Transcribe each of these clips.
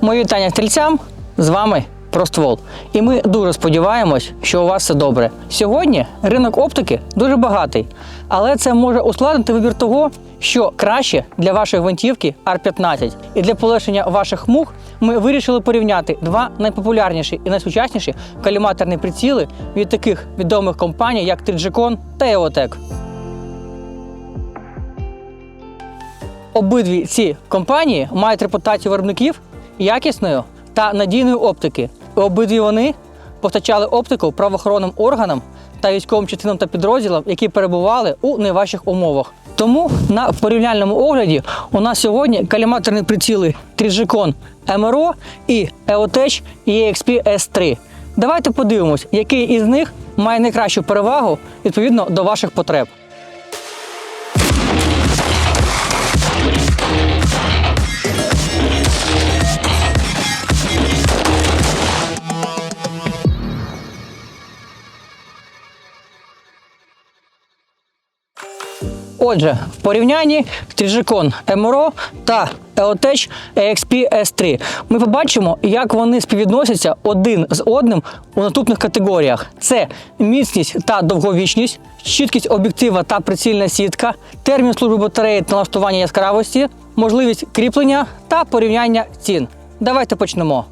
Мої вітання стрільцям, з вами Проствол. І ми дуже сподіваємось, що у вас все добре. Сьогодні ринок оптики дуже багатий, але це може ускладнити вибір того, що краще для вашої гвинтівки R15. І для полегшення ваших мух ми вирішили порівняти два найпопулярніші і найсучасніші каліматорні приціли від таких відомих компаній, як Trigicon та EOTech. Обидві ці компанії мають репутацію виробників якісної та надійної оптики. Обидві вони постачали оптику правоохоронним органам та військовим частинам та підрозділам, які перебували у найважчих умовах. Тому на порівняльному огляді у нас сьогодні каліматорні приціли Trigicon MRO і EOTech EXP S3. Давайте подивимось, який із них має найкращу перевагу відповідно до ваших потреб. Отже, в порівнянні Trigicon MRO та EOTech EXP S3 ми побачимо, як вони співвідносяться один з одним у наступних категоріях: це міцність та довговічність, чіткість об'єктива та прицільна сітка, термін служби батареї та налаштування яскравості, можливість кріплення та порівняння цін. Давайте почнемо.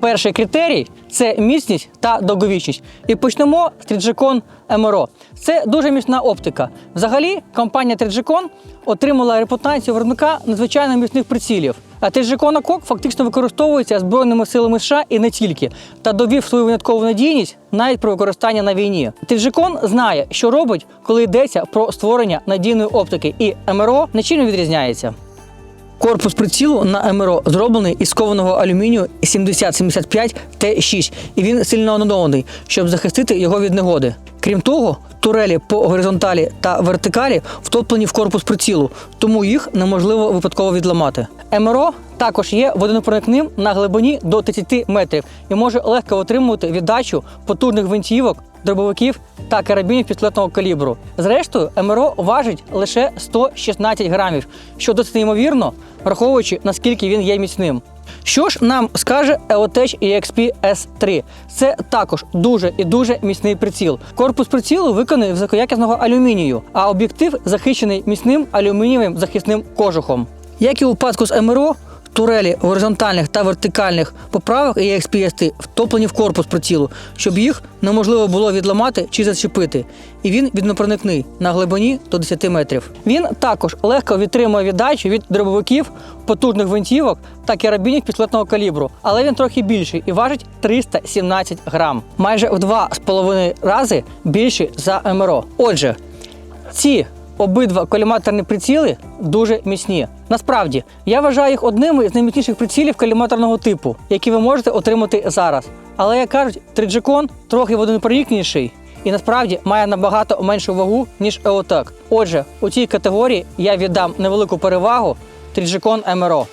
Перший критерій це міцність та довговічність. І почнемо з Trigicon MRO. Це дуже міцна оптика. Взагалі, компанія Trigicon отримала репутацію виробника надзвичайно міцних прицілів. А Trigicon ACOG фактично використовується Збройними силами США і не тільки, та довів свою виняткову надійність навіть при використанні на війні. Trigicon знає, що робить, коли йдеться про створення надійної оптики, і МРО нічим не відрізняється. Корпус прицілу на МРО зроблений із кованого алюмінію 7075 Т6, і він сильно анодований, щоб захистити його від негоди. Крім того, турелі по горизонталі та вертикалі втоплені в корпус прицілу, тому їх неможливо випадково відламати. МРО також є водонепроникним на глибині до 30 метрів і може легко отримувати віддачу потужних гвинтівок, дробовиків та карабінів пістолетного калібру. Зрештою, МРО важить лише 116 грамів, що досить неймовірно, враховуючи наскільки він є міцним. Що ж нам скаже EOTech EXP S3? Це також дуже і дуже міцний приціл. Корпус прицілу виконаний з алюмінію, а об'єктив захищений міцним алюмінієвим захисним кожухом. Як і у випадку з МРО, турелі горизонтальних та вертикальних поправок EXP S3 втоплені в корпус прицілу, щоб їх неможливо було відламати чи зачепити. І він віднопроникний на глибині до 10 метрів. Він також легко відтримує віддачу від дробовиків, потужних гвинтівок та карабінів пістолетного калібру, але він трохи більший і важить 317 грам, майже в 2,5 рази більший за МРО. Отже, ці обидва коліматорні приціли дуже міцні. Насправді, я вважаю їх одними з найміцніших прицілів коліматорного типу, які ви можете отримати зараз. Але як кажуть, Trigicon трохи водонепроникніший і насправді має набагато меншу вагу, ніж EOTEC. Отже, у цій категорії я віддам невелику перевагу Trigicon MRO.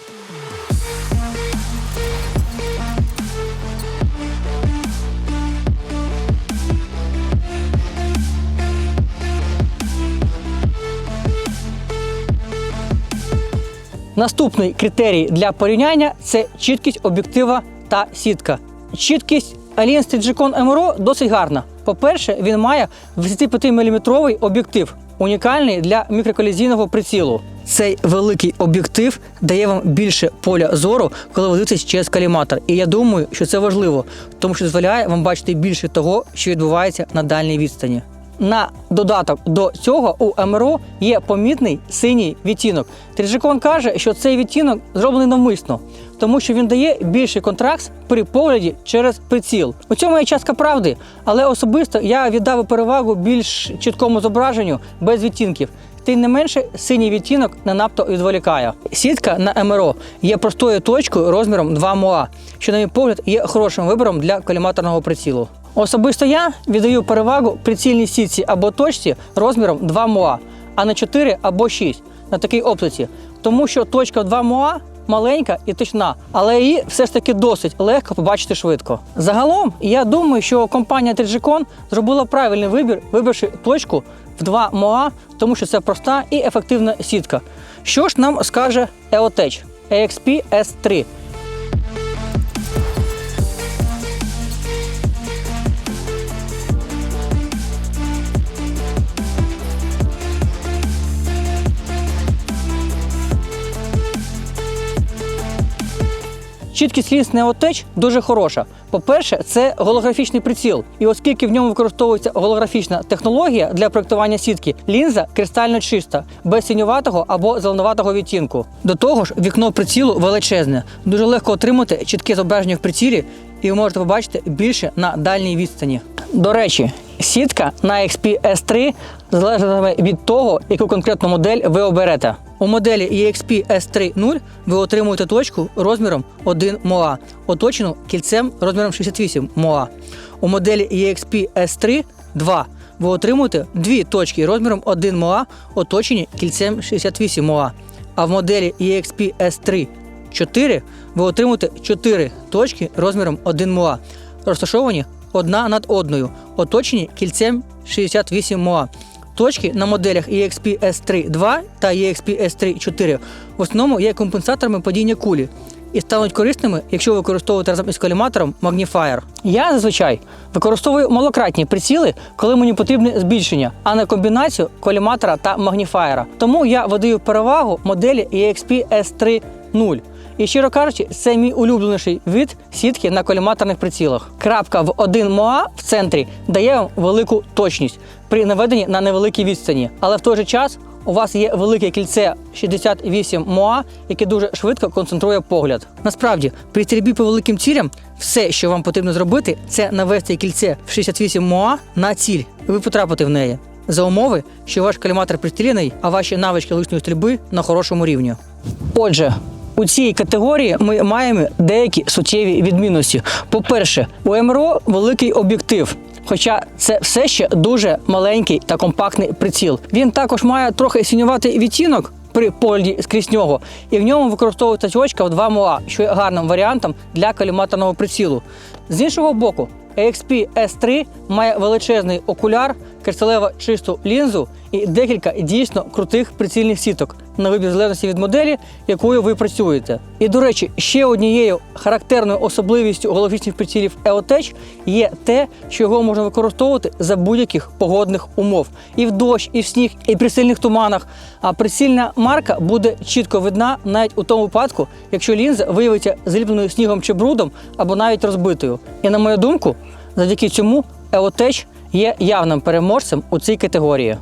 Наступний критерій для порівняння це чіткість об'єктива та сітка. Чіткість Alliance Trigicon MRO досить гарна. По-перше, він має 25-мм об'єктив, унікальний для мікроколізійного прицілу. Цей великий об'єктив дає вам більше поля зору, коли ви дивитесь через каліматор. І я думаю, що це важливо, тому що дозволяє вам бачити більше того, що відбувається на дальній відстані. На додаток до цього у МРО є помітний синій відтінок. Трижикон каже, що цей відтінок зроблений навмисно, тому що він дає більший контраст при погляді через приціл. У цьому є частка правди, але особисто я віддав перевагу більш чіткому зображенню без відтінків. Тим не менше, синій відтінок не надто відволікає. Сітка на МРО є простою точкою розміром 2 МОА, що, на мій погляд, є хорошим вибором для коліматорного прицілу. Особисто я віддаю перевагу прицільній сітці або точці розміром 2 МОА, а не 4 або 6 на такій оптиці, тому що точка 2 МОА маленька і точна, але її все ж таки досить легко побачити швидко. Загалом, я думаю, що компанія Trigicon зробила правильний вибір, вибравши точку в 2 МОА, тому що це проста і ефективна сітка. Що ж нам скаже EOTech AXP S3? Чіткість лінз Neotech дуже хороша. По-перше, це голографічний приціл. І оскільки в ньому використовується голографічна технологія для проєктування сітки, лінза кристально чиста, без синюватого або зеленуватого відтінку. До того ж, вікно прицілу величезне. Дуже легко отримати чітке зображення в прицілі, і ви можете побачити більше на дальній відстані. До речі, сітка на XP S3 залежатиме від того, яку конкретну модель ви оберете. У моделі EXP S3.0 ви отримуєте точку розміром 1 МОА, оточену кільцем розміром 68 МОА. У моделі EXP S3 2 ви отримуєте дві точки розміром 1 МОА, оточені кільцем 68 МОА. А в моделі EXP S3 4 ви отримуєте 4 точки розміром 1 МОА, розташовані одна над одною, оточені кільцем 68 МОА. Точки на моделях EXP S3 2 та EXP S3 4 в основному є компенсаторами падіння кулі і стануть корисними, якщо ви використовуєте разом із коліматором Magnifier. Я зазвичай використовую малократні приціли, коли мені потрібне збільшення, а не комбінацію коліматора та магніфаєра. Тому я видаю перевагу моделі EXP S3 0. І щиро кажучи, це мій улюбленіший вид сітки на коліматорних прицілах. Крапка в 1 МОА в центрі дає вам велику точність при наведенні на невеликій відстані. Але в той же час у вас є велике кільце 68 МОА, яке дуже швидко концентрує погляд. Насправді, при стрільбі по великим цілям, все, що вам потрібно зробити, це навести кільце в 68 МОА на ціль, і ви потрапите в неї. За умови, що ваш каліматор пристріляний, а ваші навички личної стрільби на хорошому рівні. Отже, у цій категорії ми маємо деякі суттєві відмінності. По-перше, у МРО великий об'єктив. Хоча це все ще дуже маленький та компактний приціл. Він також має трохи сінюватий відтінок при погляді скрізь нього, і в ньому використовується очка в 2 МОА, що є гарним варіантом для каліматорного прицілу. З іншого боку, AXP S3 має величезний окуляр, кристалево чисту лінзу і декілька дійсно крутих прицільних сіток на вибір залежності від моделі, якою ви працюєте. І до речі, ще однією характерною особливістю голографічних прицілів EOTech є те, що його можна використовувати за будь-яких погодних умов. І в дощ, і в сніг, і при сильних туманах. А прицільна марка буде чітко видна навіть у тому випадку, якщо лінза виявиться зліпленою снігом чи брудом або навіть розбитою. І на мою думку, завдяки цьому EOTech є явним переможцем у цій категорії.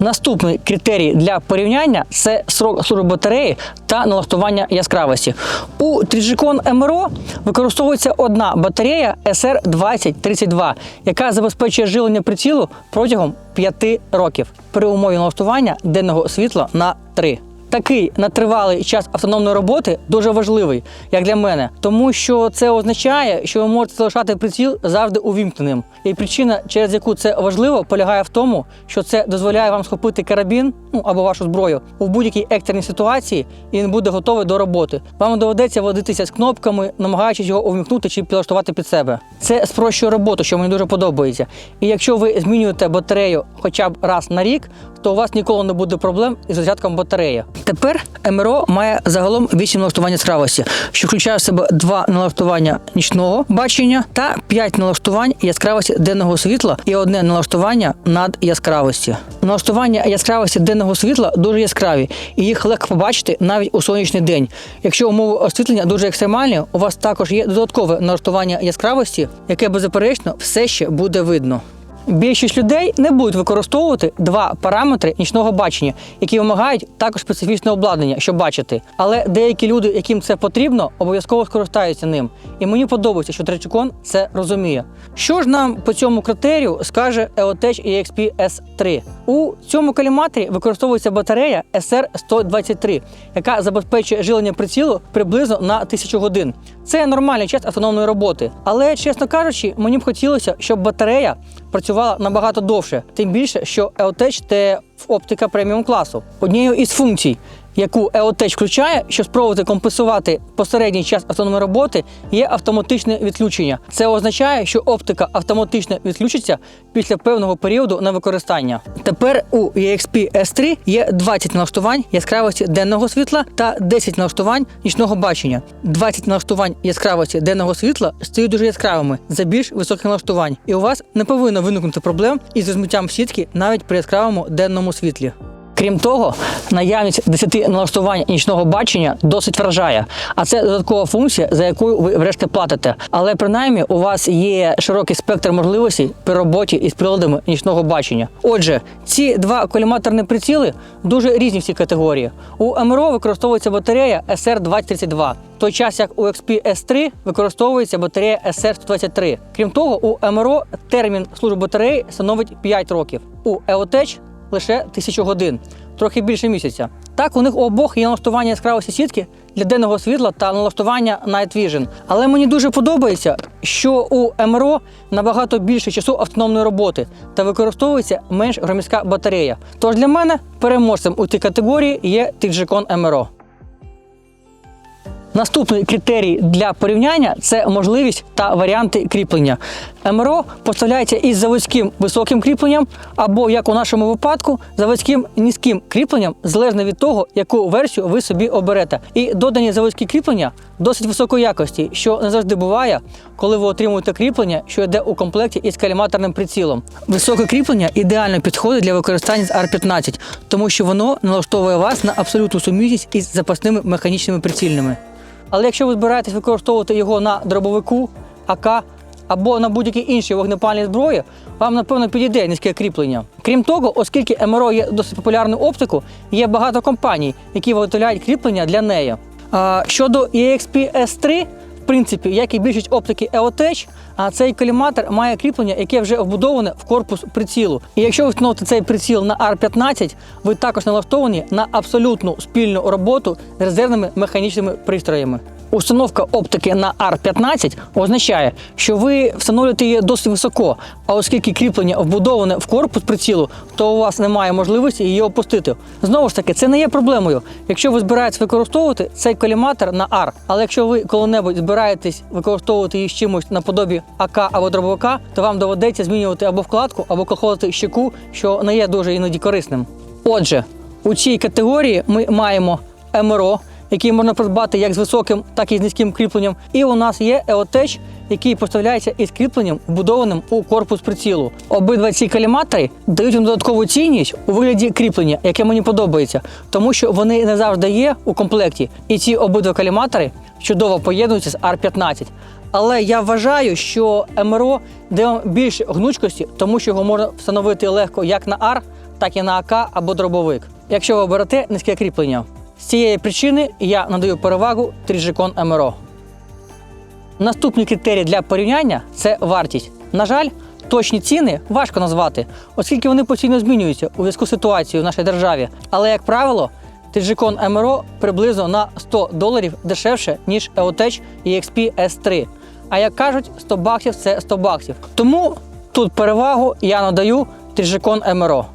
Наступний критерій для порівняння це срок служби батареї та налаштування яскравості. У Trigicon MRO використовується одна батарея SR2032, яка забезпечує живлення прицілу протягом 5 років при умові налаштування денного світла на 3. Такий натривалий час автономної роботи дуже важливий, як для мене, тому що це означає, що ви можете залишати приціл завжди увімкненим. І причина, через яку це важливо, полягає в тому, що це дозволяє вам схопити карабін ну або вашу зброю у будь-якій екстреній ситуації, і він буде готовий до роботи. Вам доведеться водитися з кнопками, намагаючись його увімкнути чи підлаштувати під себе. Це спрощує роботу, що мені дуже подобається. І якщо ви змінюєте батарею хоча б раз на рік, то у вас ніколи не буде проблем із зарядком батареї. Тепер МРО має загалом 8 налаштувань яскравості, що включає в себе два налаштування нічного бачення та 5 налаштувань яскравості денного світла і одне налаштування над яскравості. Налаштування яскравості денного світла дуже яскраві, і їх легко побачити навіть у сонячний день. Якщо умови освітлення дуже екстремальні, у вас також є додаткове налаштування яскравості, яке беззаперечно все ще буде видно. Більшість людей не будуть використовувати два параметри нічного бачення, які вимагають також специфічне обладнання, щоб бачити. Але деякі люди, яким це потрібно, обов'язково скористаються ним. І мені подобається, що Тричикон це розуміє. Що ж нам по цьому критерію скаже EOTech EXP S3? У цьому каліматорі використовується батарея SR123, яка забезпечує жилення прицілу приблизно на 1000 годин. Це нормальний час автономної роботи. Але, чесно кажучи, мені б хотілося, щоб батарея працювала набагато довше, тим більше, що EOTech – це оптика преміум класу. Однією із функцій, яку EOTech включає, щоб спробувати компенсувати посередній час автономної роботи, є автоматичне відключення. Це означає, що оптика автоматично відключиться після певного періоду на використання. Тепер у EXP S3 є 20 налаштувань яскравості денного світла та 10 налаштувань нічного бачення. 20 налаштувань яскравості денного світла стають дуже яскравими за більш високих налаштувань, і у вас не повинно виникнути проблем із розмиттям сітки навіть при яскравому денному світлі. Крім того, наявність 10 налаштувань нічного бачення досить вражає, а це додаткова функція, за яку ви врешті платите. Але принаймні у вас є широкий спектр можливостей при роботі із приладами нічного бачення. Отже, ці два коліматорні приціли дуже різні в цій категорії. У МРО використовується батарея SR2032, в той час як у XP S3 використовується батарея SR123. Крім того, у МРО термін служби батареї становить 5 років. У EOTech лише тисячу годин, трохи більше місяця. Так, у них у обох є налаштування яскравості сітки для денного світла та налаштування Night Vision. Але мені дуже подобається, що у МРО набагато більше часу автономної роботи та використовується менш громіська батарея. Тож для мене переможцем у цій категорії є Tijicon МРО. Наступний критерій для порівняння це можливість та варіанти кріплення. МРО поставляється із заводським високим кріпленням або, як у нашому випадку, заводським низьким кріпленням, залежно від того, яку версію ви собі оберете. І додані заводські кріплення досить високої якості, що не завжди буває, коли ви отримуєте кріплення, що йде у комплекті із каліматорним прицілом. Високе кріплення ідеально підходить для використання з R15, тому що воно налаштовує вас на абсолютну сумісність із запасними механічними прицільними. Але якщо ви збираєтесь використовувати його на дробовику, АК або на будь-якій іншій вогнепальній зброї, вам напевно підійде низьке кріплення. Крім того, оскільки МРО є досить популярною оптикою, є багато компаній, які виготовляють кріплення для неї. А, щодо EXP S3, в принципі, як і більшість оптики EOTech, а цей коліматор має кріплення, яке вже вбудоване в корпус прицілу. І якщо ви встановите цей приціл на R15, ви також налаштовані на абсолютну спільну роботу з резервними механічними пристроями. Установка оптики на R15 означає, що ви встановлюєте її досить високо, а оскільки кріплення вбудоване в корпус прицілу, то у вас немає можливості її опустити. Знову ж таки, це не є проблемою, якщо ви збираєтесь використовувати цей коліматор на R. Але якщо ви коли-небудь збираєтесь використовувати її з чимось наподобі АК або дробовика, то вам доведеться змінювати або вкладку, або колходити щеку, що не є дуже іноді корисним. Отже, у цій категорії ми маємо МРО, який можна придбати як з високим, так і з низьким кріпленням. І у нас є EOTech, який поставляється із кріпленням, вбудованим у корпус прицілу. Обидва ці каліматори дають вам додаткову цінність у вигляді кріплення, яке мені подобається, тому що вони не завжди є у комплекті. І ці обидва каліматори чудово поєднуються з R15. Але я вважаю, що МРО дає вам більше гнучкості, тому що його можна встановити легко як на R, так і на АК або дробовик, якщо ви оберете низьке кріплення. З цієї причини я надаю перевагу Trigicon МРО. Наступний критерій для порівняння це вартість. На жаль, точні ціни важко назвати, оскільки вони постійно змінюються у зв'язку з ситуацією в нашій державі. Але, як правило, Trigicon МРО приблизно на 100 доларів дешевше, ніж EOTech EXP S3. А як кажуть, 100 баксів це 100 баксів. Тому тут перевагу я надаю Trigicon МРО.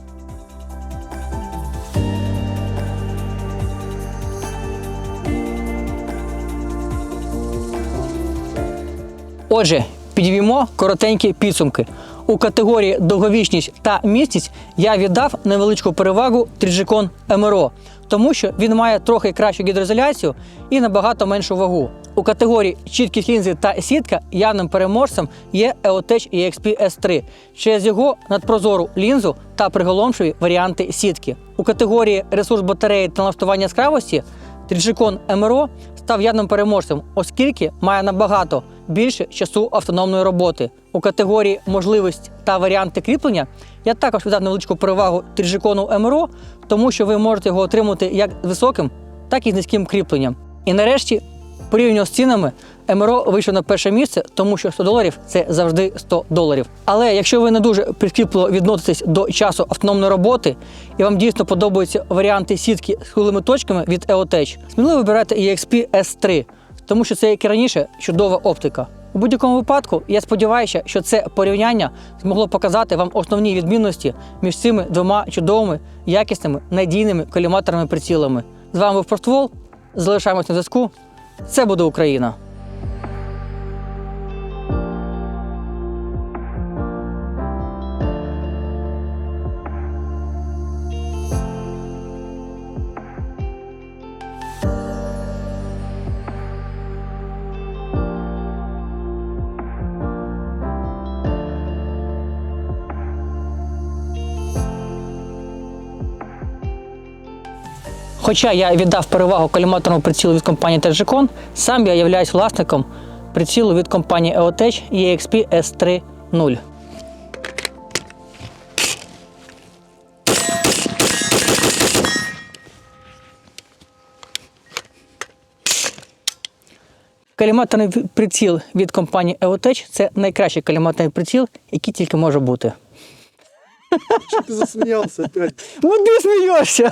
Отже, підвімо коротенькі підсумки. У категорії довговічність та міцність я віддав невеличку перевагу Trigicon МРО, тому що він має трохи кращу гідроізоляцію і набагато меншу вагу. У категорії чіткість лінзи та сітка явним переможцем є EOTech EXP S3 через його надпрозору лінзу та приголомшові варіанти сітки. У категорії ресурс батареї та налаштування яскравості Trigicon МРО став явним переможцем, оскільки має набагато більше часу автономної роботи. У категорії можливість та варіанти кріплення я також віддав невеличку перевагу тріжикону МРО, тому що ви можете його отримати як з високим, так і з низьким кріпленням. І нарешті, порівняно з цінами, МРО вийшов на перше місце, тому що 100 доларів це завжди 100 доларів. Але якщо ви не дуже прискіпливо відноситесь до часу автономної роботи і вам дійсно подобаються варіанти сітки з круглими точками від EOTech, сміливо вибирайте EXP S3, тому що це, як і раніше, чудова оптика. У будь-якому випадку я сподіваюся, що це порівняння змогло показати вам основні відмінності між цими двома чудовими, якісними, надійними коліматорними прицілами. З вами був Проствол. Залишаємось на зв'язку. Це буде Україна. Хоча я віддав перевагу коліматорному прицілу від компанії Tejicon, сам я являюсь власником прицілу від компанії EOTech EXP S3.0. Каліматорний приціл від компанії EOTech – це найкращий каліматорний приціл, який тільки може бути. Ты засмеялся опять. Ну ти смієшся!